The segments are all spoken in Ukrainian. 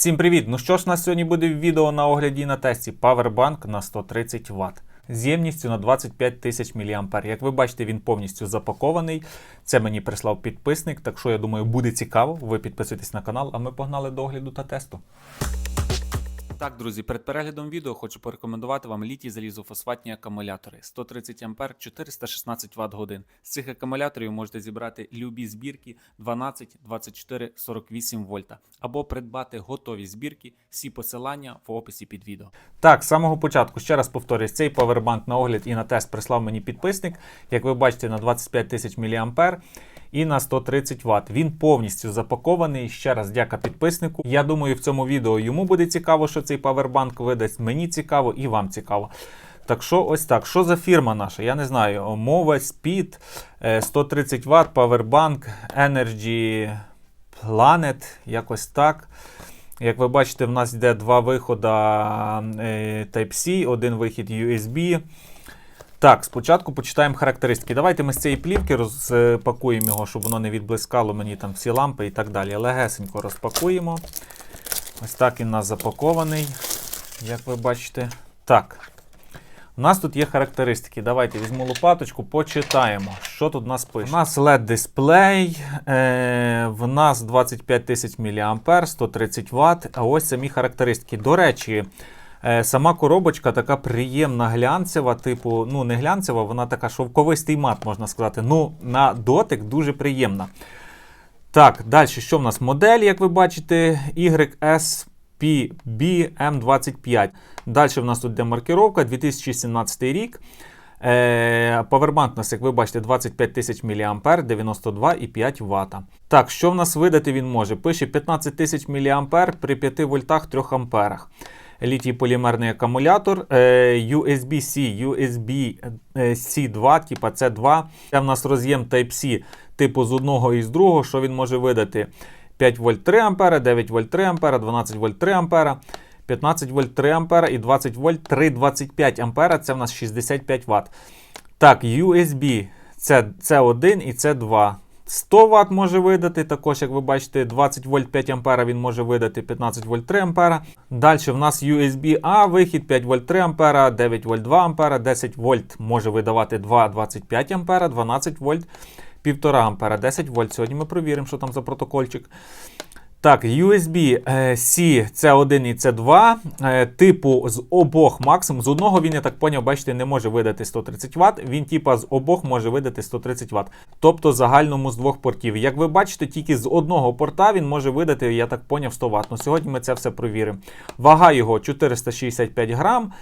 Всім привіт! Ну що ж, у нас сьогодні буде відео на огляді і на тесті Powerbank на 130 Вт. З ємністю на 25 тисяч мА. Як ви бачите, він повністю запакований. Це мені прислав підписник, так що я думаю, буде цікаво. Ви підписуйтесь на канал, а ми погнали до огляду та тесту. Так, друзі, перед переглядом відео хочу порекомендувати вам літій залізофосфатні акумулятори 130 А 416 Вт годин. З цих акумуляторів можете зібрати любі збірки 12, 24, 48 вольта або придбати готові збірки. Всі посилання в описі під відео. Так, з самого початку ще раз повторюсь, цей павербанк на огляд і на тест прислав мені підписник. Як ви бачите, на 25 тисяч мА і на 130 Вт. Він повністю запакований. Ще раз дяка підписнику. Я думаю, в цьому відео йому буде цікаво, що цей павербанк видасть. Мені цікаво і вам цікаво. Так що ось так. Що за фірма наша? Я не знаю. Мова Speed, е, 130 Вт, Powerbank, Energy Planet, якось так. Як ви бачите, в нас йде два виходи е, Type-C, один вихід USB. Так, спочатку почитаємо характеристики. Давайте ми з цієї плівки розпакуємо його, щоб воно не відблискало мені там всі лампи і так далі. Легесенько розпакуємо. Ось так він у нас запакований, як ви бачите. Так. У нас тут є характеристики. Давайте візьму лопаточку, почитаємо, що тут у нас пише. У нас LED дисплей, е, в нас 25 тисяч мА, 130 Вт. А ось самі характеристики. До речі, сама коробочка така приємна глянцева, типу, ну не глянцева, вона така шовковистий мат, можна сказати. Ну, на дотик дуже приємна. Так, далі, що в нас? Модель, як ви бачите, YSPB-M25. Далі в нас тут йде маркировка 2017 рік. Е, Powerbank у нас, як ви бачите, 25 тисяч мА, 92,5 Вт. Так, що в нас видати він може? Пише 15 тисяч мА при 5 вольтах 3 амперах. Літій полімерний акумулятор, е, USB-C, USB-C 2, типа C2. Це в нас роз'єм Type-C типу з одного і з другого, що він може видати 5 вольт 3 ампера, 9 вольт 3 ампера, 12 вольт 3 ампера, 15 вольт 3 ампера і 20 вольт 3,25 ампера. Це в нас 65 Вт. Так, USB це C1 і C2. 100 Вт може видати, також, як ви бачите, 20 вольт 5 ампера він може видати 15 вольт 3 ампера. Далі в нас USB-A вихід 5 вольт 3 ампера, 9 вольт 2 ампера, 10 вольт може видавати 2, 25 ампера, 12 вольт 1,5 ампера, 10 вольт. Сьогодні ми провіримо, що там за протокольчик. Так, USB C C1 і C2, е, типу з обох максимум. З одного він, я так поняв, бачите, не може видати 130 Вт. Він, типа, з обох може видати 130 Вт. Тобто загальному з двох портів. Як ви бачите, тільки з одного порта він може видати, я так поняв, 100 Вт. Ну, сьогодні ми це все провіримо. Вага його 465 грам.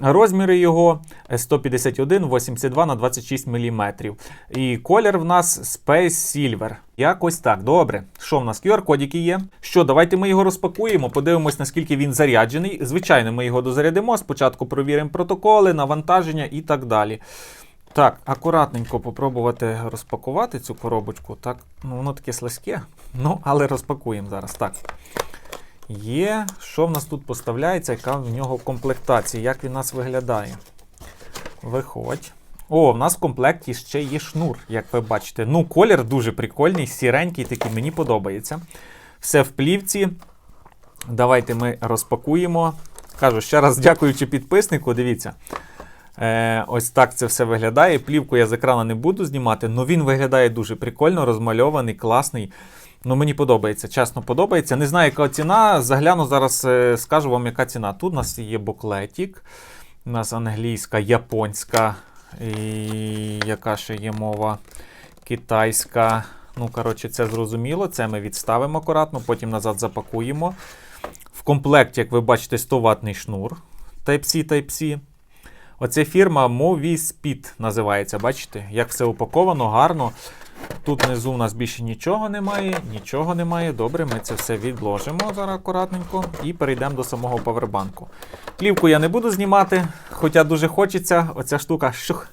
Розміри його 151, 82 на 26 мм. І колір в нас Space Silver. Якось так. Добре. Що в нас? QR-кодики є. Що, давайте ми його розпакуємо, подивимось, наскільки він заряджений. Звичайно, ми його дозарядимо. Спочатку провіримо протоколи, навантаження і так далі. Так, акуратненько попробувати розпакувати цю коробочку. Так, ну воно таке слизьке. Ну, але розпакуємо зараз. Так. Є. Що в нас тут поставляється, яка в нього комплектація? Як він у нас виглядає? Виходь. О, в нас в комплекті ще є шнур, як ви бачите. Ну, колір дуже прикольний, сіренький, такий мені подобається. Все в плівці. Давайте ми розпакуємо. Кажу, ще раз дякуючи підписнику, дивіться. Е, Ось так це все виглядає. Плівку я з екрану не буду знімати, але він виглядає дуже прикольно, розмальований, класний. Ну, мені подобається, чесно подобається. Не знаю, яка ціна. Загляну зараз, е, скажу вам, яка ціна. Тут у нас є буклетик. У нас англійська, японська, і яка ще є мова китайська. Ну, коротше, це зрозуміло. Це ми відставимо акуратно, потім назад запакуємо. В комплекті, як ви бачите, 100 ватний шнур Type-C, Type-C. Оця фірма Movispeed називається. Бачите, як все упаковано, гарно. Тут внизу у нас більше нічого немає, нічого немає. Добре, ми це все відложимо зараз акуратненько і перейдемо до самого павербанку. Плівку я не буду знімати, хоча дуже хочеться. Оця штука шух,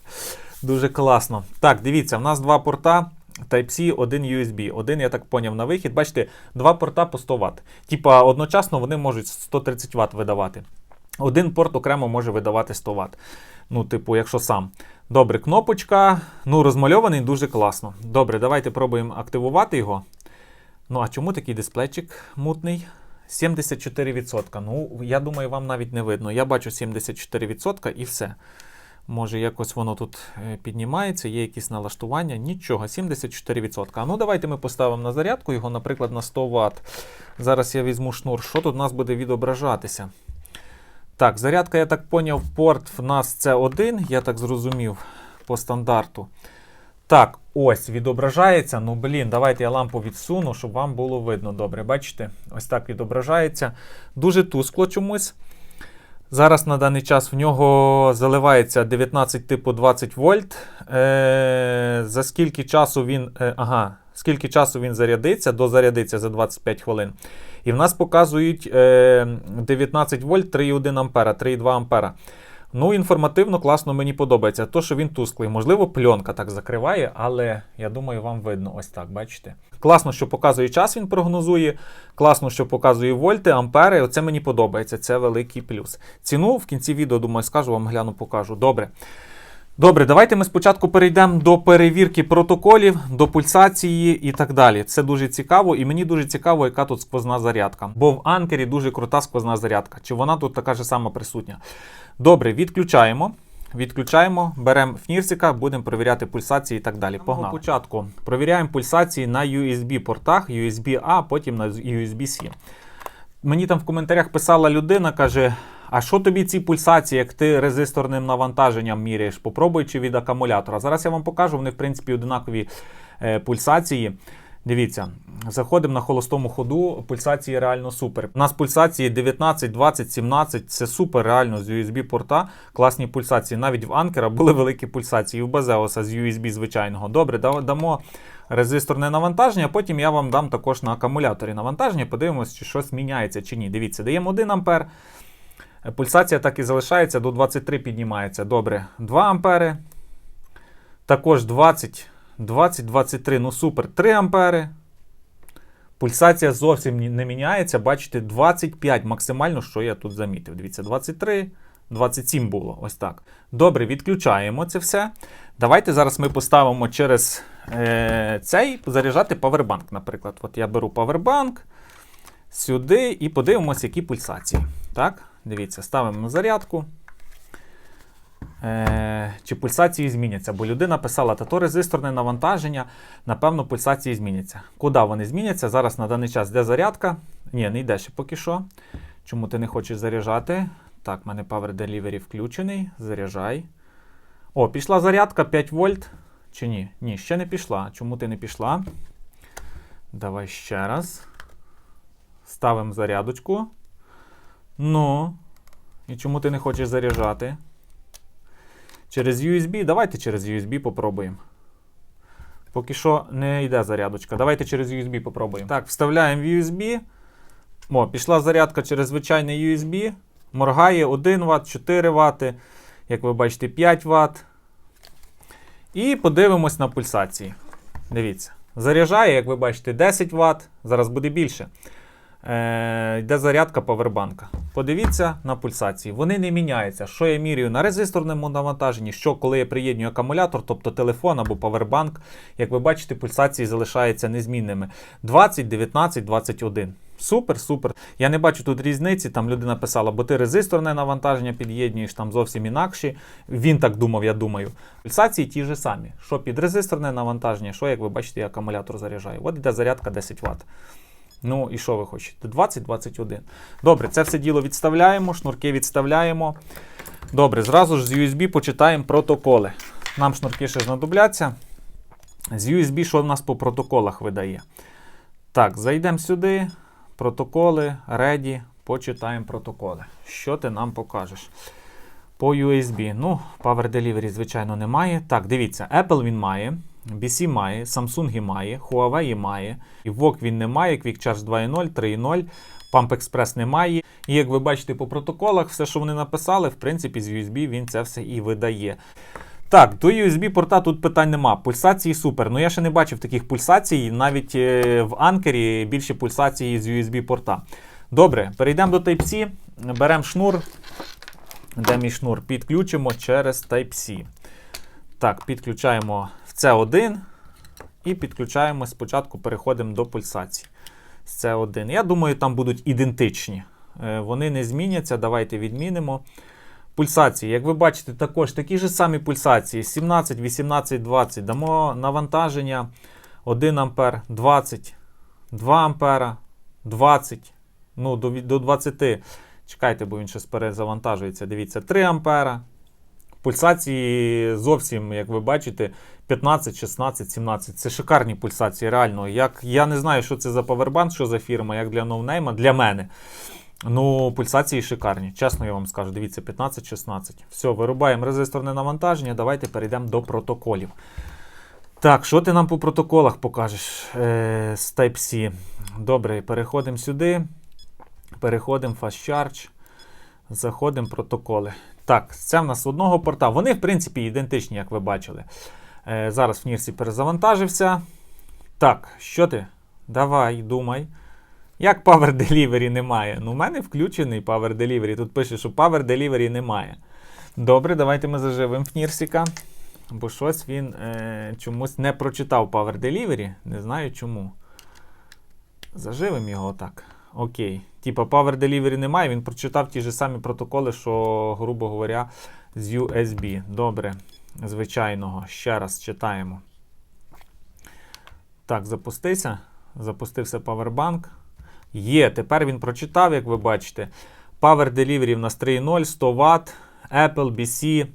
дуже класно. Так, дивіться, в нас два порта. Type-C, один USB. Один, я так поняв, на вихід. Бачите, два порта по 100 Вт. Типа, одночасно вони можуть 130 Вт видавати. Один порт окремо може видавати 100 Вт. Ну, типу, якщо сам. Добре, кнопочка. Ну, розмальований дуже класно. Добре, давайте пробуємо активувати його. Ну, а чому такий дисплейчик мутний? 74%. Ну, я думаю, вам навіть не видно. Я бачу 74% і все. Може, якось воно тут е, піднімається, є якісь налаштування. Нічого, 74%. А ну давайте ми поставимо на зарядку його, наприклад, на 100 Вт. Зараз я візьму шнур. Що тут у нас буде відображатися? Так, зарядка, я так поняв, порт в нас це один, я так зрозумів, по стандарту. Так, ось відображається. Ну, блін, давайте я лампу відсуну, щоб вам було видно добре. Бачите? Ось так відображається. Дуже тускло чомусь. Зараз на даний час в нього заливається 19 типу 20 вольт. Е, за скільки часу він. Е, ага, скільки часу він зарядиться, дозарядиться за 25 хвилин. І в нас показують е, 19 вольт 3,1 ампера, 3,2 ампера. Ну, інформативно, класно мені подобається. То, що він тусклий. Можливо, пленка так закриває, але я думаю, вам видно ось так, бачите. Класно, що показує час, він прогнозує. Класно, що показує вольти, ампери. Оце мені подобається. Це великий плюс. Ціну в кінці відео, думаю, скажу вам гляну, покажу. Добре. Добре, давайте ми спочатку перейдемо до перевірки протоколів, до пульсації і так далі. Це дуже цікаво, і мені дуже цікаво, яка тут сквозна зарядка. Бо в анкері дуже крута сквозна зарядка. Чи вона тут така ж сама присутня? Добре, відключаємо. Відключаємо, беремо фнірсика, будемо перевіряти пульсації і так далі. Погнали. Спочатку провіряємо пульсації на USB-портах, USB-A, потім на USB-C. Мені там в коментарях писала людина, каже: а що тобі ці пульсації, як ти резисторним навантаженням міряєш? Попробуй чи від акумулятора. Зараз я вам покажу, вони, в принципі, одинакові е, пульсації. Дивіться, заходимо на холостому ходу, пульсації реально супер. У нас пульсації 19, 20, 17, це супер реально з USB-порта. Класні пульсації. Навіть в Анкера були великі пульсації, в Базеоса з USB звичайного. Добре, дамо резисторне навантаження, а потім я вам дам також на акумуляторі навантаження, подивимось, чи щось міняється чи ні. Дивіться, даємо 1 ампер. Пульсація так і залишається, до 23 піднімається. Добре, 2 ампери. Також 20, 20, 23, ну супер, 3 ампери. Пульсація зовсім не міняється. Бачите, 25 максимально, що я тут замітив. Дивіться, 23, 27 було. Ось так. Добре, відключаємо це все. Давайте зараз ми поставимо через е, цей заряджати павербанк, наприклад. От я беру павербанк сюди і подивимося, які пульсації. Так, дивіться, ставимо на зарядку. Е, чи пульсації зміняться? Бо людина писала, та то резисторне навантаження, напевно, пульсації зміняться. Куди вони зміняться? Зараз на даний час де зарядка? Ні, не йде ще поки що. Чому ти не хочеш заряджати? Так, в мене Power Delivery включений. Заряджай. О, пішла зарядка 5 вольт. Чи ні? Ні, ще не пішла. Чому ти не пішла? Давай ще раз. Ставимо зарядочку. Ну. І чому ти не хочеш заряджати? Через USB. Давайте через USB попробуємо. Поки що не йде зарядочка. Давайте через USB попробуємо. Так, вставляємо в USB. О, пішла зарядка через звичайний USB. Моргає 1 Вт, 4 Вт, як ви бачите, 5 Вт. І подивимось на пульсації. Дивіться. Заряджає, як ви бачите, 10 Вт. Зараз буде більше. Е, йде зарядка павербанка. Подивіться на пульсації. Вони не міняються. Що я міряю на резисторному навантаженні, що коли я приєднюю акумулятор, тобто телефон або павербанк, як ви бачите, пульсації залишаються незмінними. 20, 19, 21. Супер, супер. Я не бачу тут різниці. Там людина писала, бо ти резисторне навантаження під'єднуєш там зовсім інакші. Він так думав, я думаю. Пульсації ті ж самі. Що під резисторне навантаження, що, як ви бачите, я акумулятор заряджаю. От йде зарядка 10 Вт. Ну і що ви хочете? 20-21. Добре, це все діло відставляємо, шнурки відставляємо. Добре, зразу ж з USB почитаємо протоколи. Нам шнурки ще знадобляться. З USB, що в нас по протоколах видає? Так, зайдемо сюди. Протоколи, ready, почитаємо протоколи. Що ти нам покажеш? По USB. Ну, Power Delivery, звичайно, немає. Так, дивіться, Apple він має, BC має, Samsung має, Huawei має, VOOC він не має, Quick Charge 2.0, 3.0, Pump Express немає. І як ви бачите по протоколах, все, що вони написали, в принципі, з USB він це все і видає. Так, до USB порта тут питань нема. Пульсації супер. Ну я ще не бачив таких пульсацій. Навіть е, в анкері більше пульсації з USB порта. Добре, перейдемо до Type-C. Беремо шнур. Де мій шнур? Підключимо через Type-C. Так, підключаємо в C1 і підключаємо спочатку, переходимо до пульсації. з С1. Я думаю, там будуть ідентичні. Е, Вони не зміняться. Давайте відмінимо. Пульсації, як ви бачите, також такі ж самі пульсації: 17, 18, 20. Дамо навантаження 1 ампер, 20, 2 ампера, 20, ну, до, до 20. Чекайте, бо він щось перезавантажується. Дивіться, 3 ампера. Пульсації зовсім, як ви бачите, 15, 16, 17. Це шикарні пульсації, реально. Як, я не знаю, що це за павербанк, що за фірма, як для ноунейма, для мене. Ну, пульсації шикарні, чесно я вам скажу. Дивіться, 15-16. Все, вирубаємо резисторне навантаження. Давайте перейдемо до протоколів. Так, що ти нам по протоколах покажеш е, з Type-C? Добре, переходимо сюди. Переходимо Fast Charge. Заходимо протоколи. Так, це в нас одного порта. Вони, в принципі, ідентичні, як ви бачили. Е, зараз в Нірсі перезавантажився. Так, що ти? Давай, думай. Як Power Delivery немає? Ну, у мене включений Power Delivery. Тут пише, що Power Delivery немає. Добре, давайте ми заживемо Фнірсіка. Бо щось він е, чомусь не прочитав Power Delivery. Не знаю чому. Заживемо його отак. Окей. Типа Power Delivery немає, він прочитав ті ж самі протоколи, що, грубо говоря, з USB. Добре. Звичайного. Ще раз читаємо. Так, запустися. Запустився Powerbank. Є, тепер він прочитав, як ви бачите. Power Delivery в нас 3.0, 100 Вт, Apple, BC.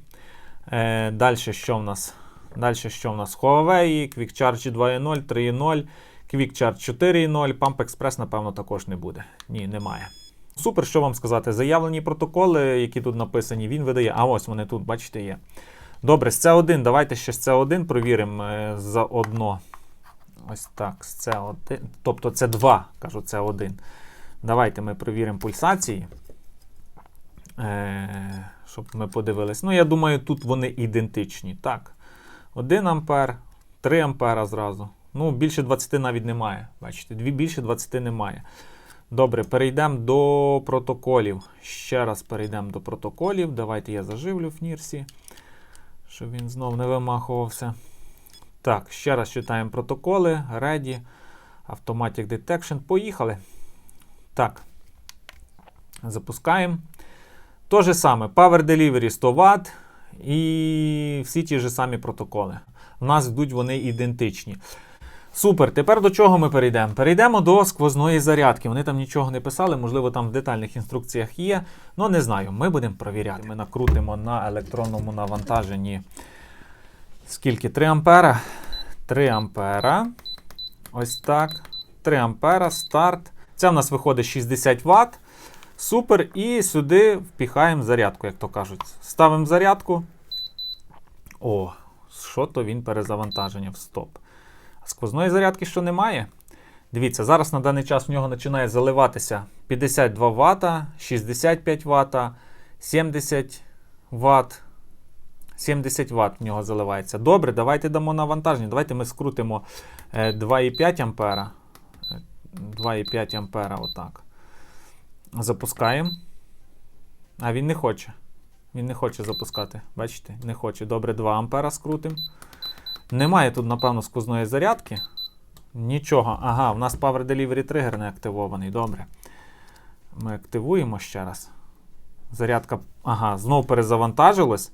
Е, Далі що в нас? Далі що в нас? Huawei, Quick Charge 2.0, 3.0, Quick Charge 4.0, Pump Express, напевно, також не буде. Ні, немає. Супер, що вам сказати? Заявлені протоколи, які тут написані, він видає. А ось вони тут, бачите, є. Добре, з C1, давайте ще з C1 провіримо е, заодно. Ось так, з C1. Тобто це 2, кажу, C1. Давайте ми провіримо пульсації. Е, щоб ми подивились. Ну, я думаю, тут вони ідентичні. Так. 1 ампер, 3 ампера зразу. Ну, більше 20 навіть немає. Бачите, більше 20 немає. Добре, перейдемо до протоколів. Ще раз перейдемо до протоколів. Давайте я заживлю в Нірсі, щоб він знов не вимахувався. Так, ще раз читаємо протоколи. Ready. Automatic Detection. Поїхали. Так. Запускаємо. То же саме, Power Delivery 100 Вт і всі ті ж самі протоколи. У нас йдуть вони ідентичні. Супер. Тепер до чого ми перейдемо? Перейдемо до сквозної зарядки. Вони там нічого не писали, можливо, там в детальних інструкціях є. Ну, не знаю, ми будемо провіряти. Ми накрутимо на електронному навантаженні. Скільки? 3 ампера. 3 ампера. Ось так. 3 ампера, старт. Це в нас виходить 60 Вт. Супер. І сюди впіхаємо зарядку, як то кажуть. Ставимо зарядку. О, що то він перезавантаження в стоп. Сквозної зарядки що немає? Дивіться, зараз на даний час в нього починає заливатися 52 Вт, 65 Вт, 70 Вт. 70 Вт в нього заливається. Добре, давайте дамо навантаження. Давайте ми скрутимо е, 2,5 ампера. Е, 2,5 ампера, отак. Запускаємо. А він не хоче. Він не хоче запускати. Бачите? Не хоче. Добре, 2 ампера скрутимо. Немає тут, напевно, сквозної зарядки. Нічого. Ага, у нас Power Delivery тригер не активований. Добре. Ми активуємо ще раз. Зарядка. Ага, знову перезавантажилось.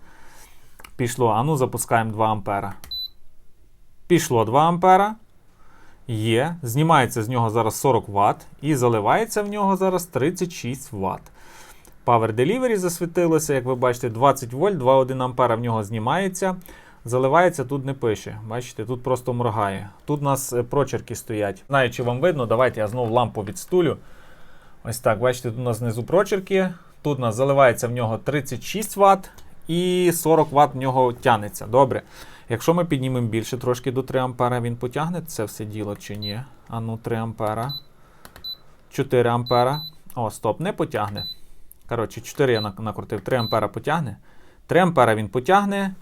Пішло. А ну запускаємо 2 ампера. Пішло 2 ампера. Є. Знімається з нього зараз 40 Вт. І заливається в нього зараз 36 Вт. Power Delivery засвітилося, як ви бачите, 20 вольт, 2,1 ампера в нього знімається. Заливається, тут не пише. Бачите, тут просто моргає. Тут у нас е, прочерки стоять. Знаю, чи вам видно, давайте я знову лампу відстулю. Ось так, бачите, тут у нас знизу прочерки. Тут у нас заливається в нього 36 Вт і 40 Вт в нього тягнеться. Добре. Якщо ми піднімемо більше трошки до 3 ампера, він потягне це все діло чи ні? А ну 3 ампера. 4 ампера. О, стоп, не потягне. Коротше, 4 я накрутив, 3 ампера потягне. 3 ампера він потягне.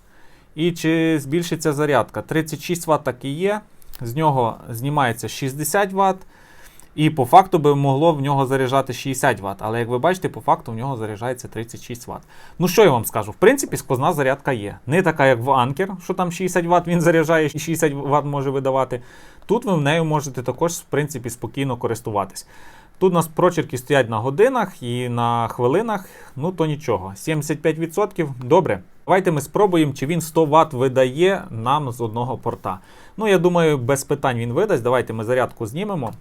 І чи збільшиться зарядка? 36 Вт так і є. З нього знімається 60 Вт. І по факту би могло в нього заряджати 60 Вт. Але як ви бачите, по факту в нього заряджається 36 Вт. Ну що я вам скажу? В принципі, сквозна зарядка є. Не така, як в Анкер, що там 60 Вт він заряджає і 60 Вт може видавати. Тут ви в нею можете також, в принципі, спокійно користуватись. Тут у нас прочерки стоять на годинах і на хвилинах, ну то нічого. 75% добре. Давайте ми спробуємо, чи він 100 Вт видає нам з одного порта. Ну, я думаю, без питань він видасть. Давайте ми зарядку знімемо.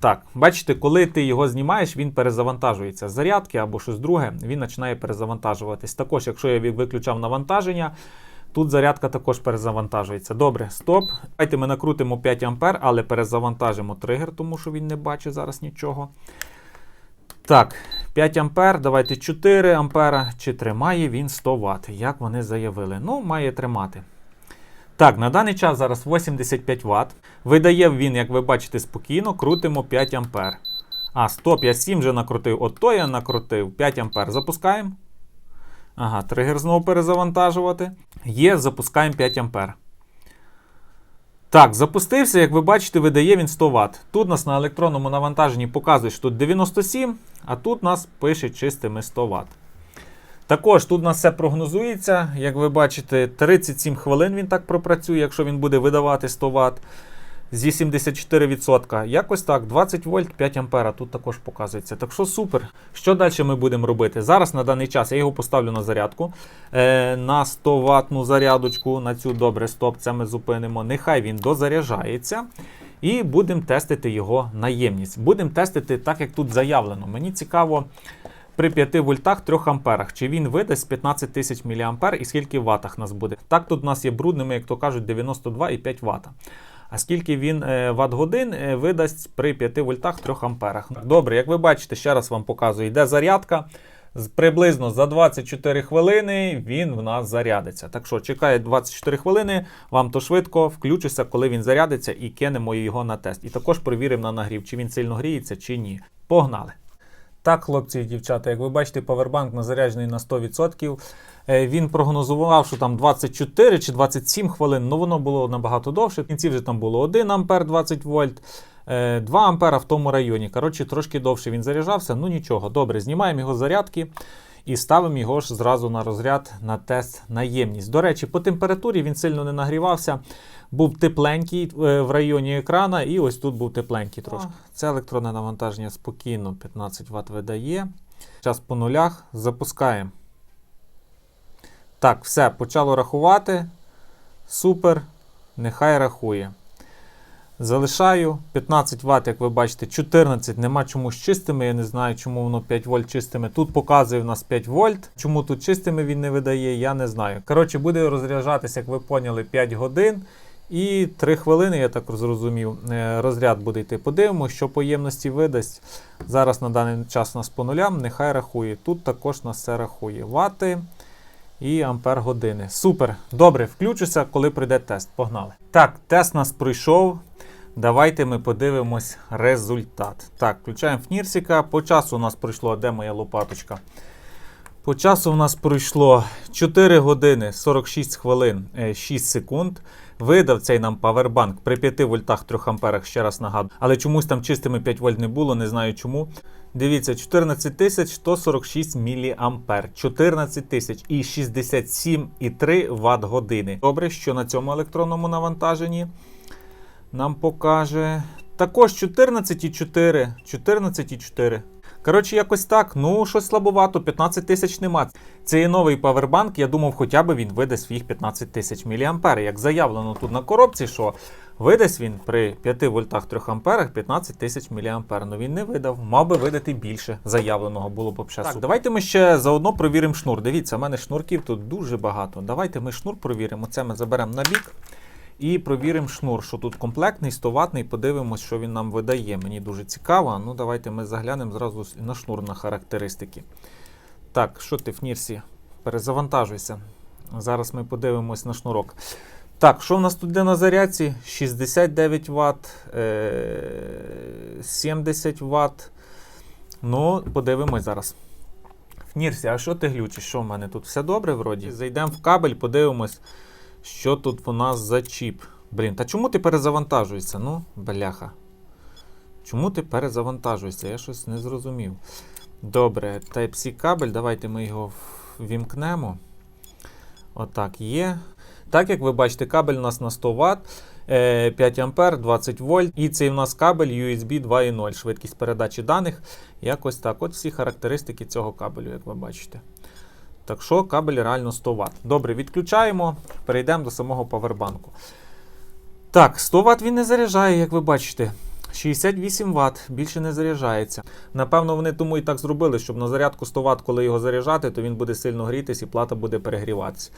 Так, бачите, коли ти його знімаєш, він перезавантажується з зарядки або щось друге, він починає перезавантажуватись. Також, якщо я виключав навантаження, тут зарядка також перезавантажується. Добре, стоп. Давайте ми накрутимо 5 А, але перезавантажимо тригер, тому що він не бачить зараз нічого. Так, 5 А, давайте 4 ампера. Чи тримає він 100 Вт, як вони заявили. Ну, має тримати. Так, на даний час зараз 85 Вт. Видає він, як ви бачите, спокійно, крутимо 5 А. А, стоп, я 7 вже накрутив. Ото я накрутив 5 А. Запускаємо. Ага, тригер знову перезавантажувати. Є, запускаємо 5 А. Так, запустився, як ви бачите, видає він 100 Вт. Тут нас на електронному навантаженні показує, що тут 97, а тут нас пише чистими 100 Вт. Також тут у нас все прогнозується. Як ви бачите, 37 хвилин він так пропрацює, якщо він буде видавати 100 Вт зі 74%. Якось так, 20 вольт, 5 ампера тут також показується. Так що супер. Що далі ми будемо робити? Зараз на даний час я його поставлю на зарядку. Е, На 100 ватну зарядочку. На цю добре, стоп, це ми зупинимо. Нехай він дозаряджається. І будемо тестити його наємність. Будемо тестити так, як тут заявлено. Мені цікаво. При 5 вольтах 3 амперах. Чи він видасть 15 тисяч мА і скільки ватах нас буде? Так, тут у нас є брудними, як то кажуть, 92,5 Вт. А скільки він е, ватт годин е, видасть при 5 вольтах 3 амперах. Добре, як ви бачите, ще раз вам показую, йде зарядка. Приблизно за 24 хвилини він в нас зарядиться. Так що чекає 24 хвилини, вам то швидко включуся, коли він зарядиться, і кинемо його на тест. І також перевіримо на нагрів, чи він сильно гріється, чи ні. Погнали! Так, хлопці і дівчата, як ви бачите, павербанк назаряджений на 100%. Е, Він прогнозував, що там 24 чи 27 хвилин, але воно було набагато довше. В кінці вже там було 1 ампер 20 вольт, е, 2 ампера в тому районі. Коротше, трошки довше він заряджався. Ну нічого, добре, знімаємо його з зарядки і ставимо його ж зразу на розряд на тест на ємність. До речі, по температурі він сильно не нагрівався. Був тепленький е, в районі екрана, і ось тут був тепленький трошки. Це електронне навантаження спокійно 15 Вт видає. Зараз по нулях запускаємо. Так, все, почало рахувати. Супер. Нехай рахує. Залишаю 15 Вт, як ви бачите, 14. Нема чому з чистими. Я не знаю, чому воно 5 вольт чистими. Тут показує в нас 5 вольт. Чому тут чистими він не видає, я не знаю. Коротше, буде розряджатися, як ви поняли, 5 годин. І 3 хвилини, я так зрозумів, е, розряд буде йти. Подивимося, що по ємності видасть. Зараз на даний час у нас по нулям, нехай рахує. Тут також нас все рахує. Вати і ампер години. Супер. Добре, включуся, коли прийде тест. Погнали. Так, тест нас пройшов. Давайте ми подивимось результат. Так, включаємо фнірсіка. По часу у нас пройшло, де моя лопаточка? По часу у нас пройшло 4 години 46 хвилин е, 6 секунд. Видав цей нам павербанк при 5 вольтах 3 амперах, ще раз нагадую. Але чомусь там чистими 5 вольт не було, не знаю чому. Дивіться, 14 тисяч 146 міліампер. 14 тисяч і 67,3 Вт години. Добре, що на цьому електронному навантаженні нам покаже. Також 14,4. 14,4. Коротше, якось так. Ну, щось слабовато, 15 тисяч нема. Це є новий павербанк. Я думав, хоча б він видасть своїх 15 тисяч мА. Як заявлено тут на коробці, що видасть він при 5 вольтах 3 амперах 15 тисяч мА. Ну він не видав. Мав би видати більше заявленого було б ще. Так, давайте ми ще заодно провіримо шнур. Дивіться, в мене шнурків тут дуже багато. Давайте ми шнур провіримо. Це ми заберемо на бік. І провіримо шнур, що тут комплектний, 100 ватний, подивимось, що він нам видає. Мені дуже цікаво. Ну, давайте ми заглянемо зразу на шнур на характеристики. Так, що ти, Фнірсі? Перезавантажуйся. Зараз ми подивимось на шнурок. Так, що в нас тут де на зарядці? 69 Вт, е, 70 Вт. Ну, подивимось зараз. Фнірсі, а що ти глючиш? Що в мене тут? Все добре вроді? Зайдемо в кабель, подивимось. Що тут у нас за чіп? Блін, та чому ти перезавантажуєшся? Ну, бляха. Чому ти перезавантажуєшся? Я щось не зрозумів. Добре, Type-C кабель, давайте ми його вімкнемо. Отак є. Так, як ви бачите, кабель у нас на 100 Вт, е, 5 А, 20 вольт. І цей у нас кабель USB 2.0, швидкість передачі даних. Якось так. От всі характеристики цього кабелю, як ви бачите. Так що кабель реально 100 Вт. Добре, відключаємо, перейдемо до самого павербанку. Так, 100 Вт він не заряджає, як ви бачите. 68 Вт, більше не заряджається. Напевно, вони тому і так зробили, щоб на зарядку 100 Вт, коли його заряджати, то він буде сильно грітись і плата буде перегріватися.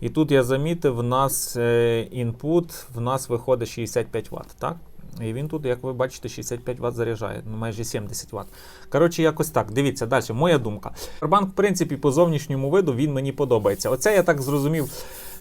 І тут я замітив, в нас е, інпут, в нас виходить 65 Вт, так? І він тут, як ви бачите, 65 Вт заряджає, ну майже 70 Вт. Коротше, якось так. Дивіться, далі, моя думка. Powerbank, в принципі, по зовнішньому виду він мені подобається. Оце я так зрозумів.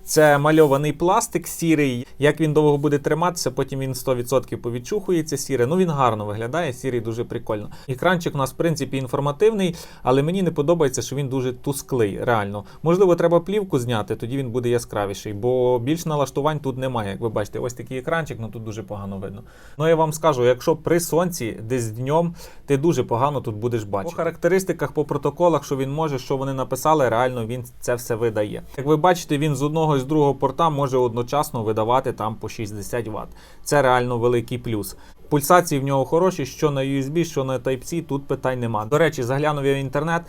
Це мальований пластик сірий. Як він довго буде триматися, потім він 100% повідчухується сіре. Ну він гарно виглядає, сірий дуже прикольно. Екранчик у нас, в принципі, інформативний, але мені не подобається, що він дуже тусклий. Реально. Можливо, треба плівку зняти, тоді він буде яскравіший, бо більш налаштувань тут немає. Як ви бачите, ось такий екранчик, ну тут дуже погано видно. Ну я вам скажу, якщо при сонці десь днем, ти дуже погано тут будеш бачити. По характеристиках, по протоколах, що він може, що вони написали, реально він це все видає. Як ви бачите, він з одного і з другого порта може одночасно видавати там по 60 Вт. Це реально великий плюс. Пульсації в нього хороші, що на USB, що на Type-C, тут питань нема. До речі, заглянув я в інтернет.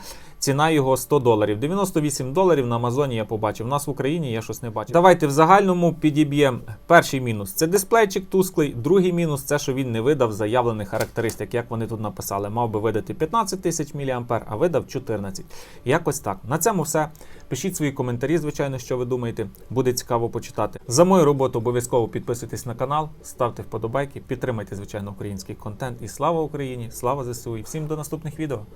Ціна його 100 доларів. 98 доларів на Амазоні я побачив. У нас в Україні я щось не бачив. Давайте в загальному підіб'ємо перший мінус. Це дисплейчик тусклий. Другий мінус це, що він не видав заявлених характеристик, як вони тут написали. Мав би видати 15 тисяч мА, а видав 14. Якось так. На цьому все. Пишіть свої коментарі, звичайно, що ви думаєте. Буде цікаво почитати. За мою роботу обов'язково підписуйтесь на канал, ставте вподобайки, підтримайте, звичайно, український контент. І слава Україні! Слава ЗСУ! І всім до наступних відео!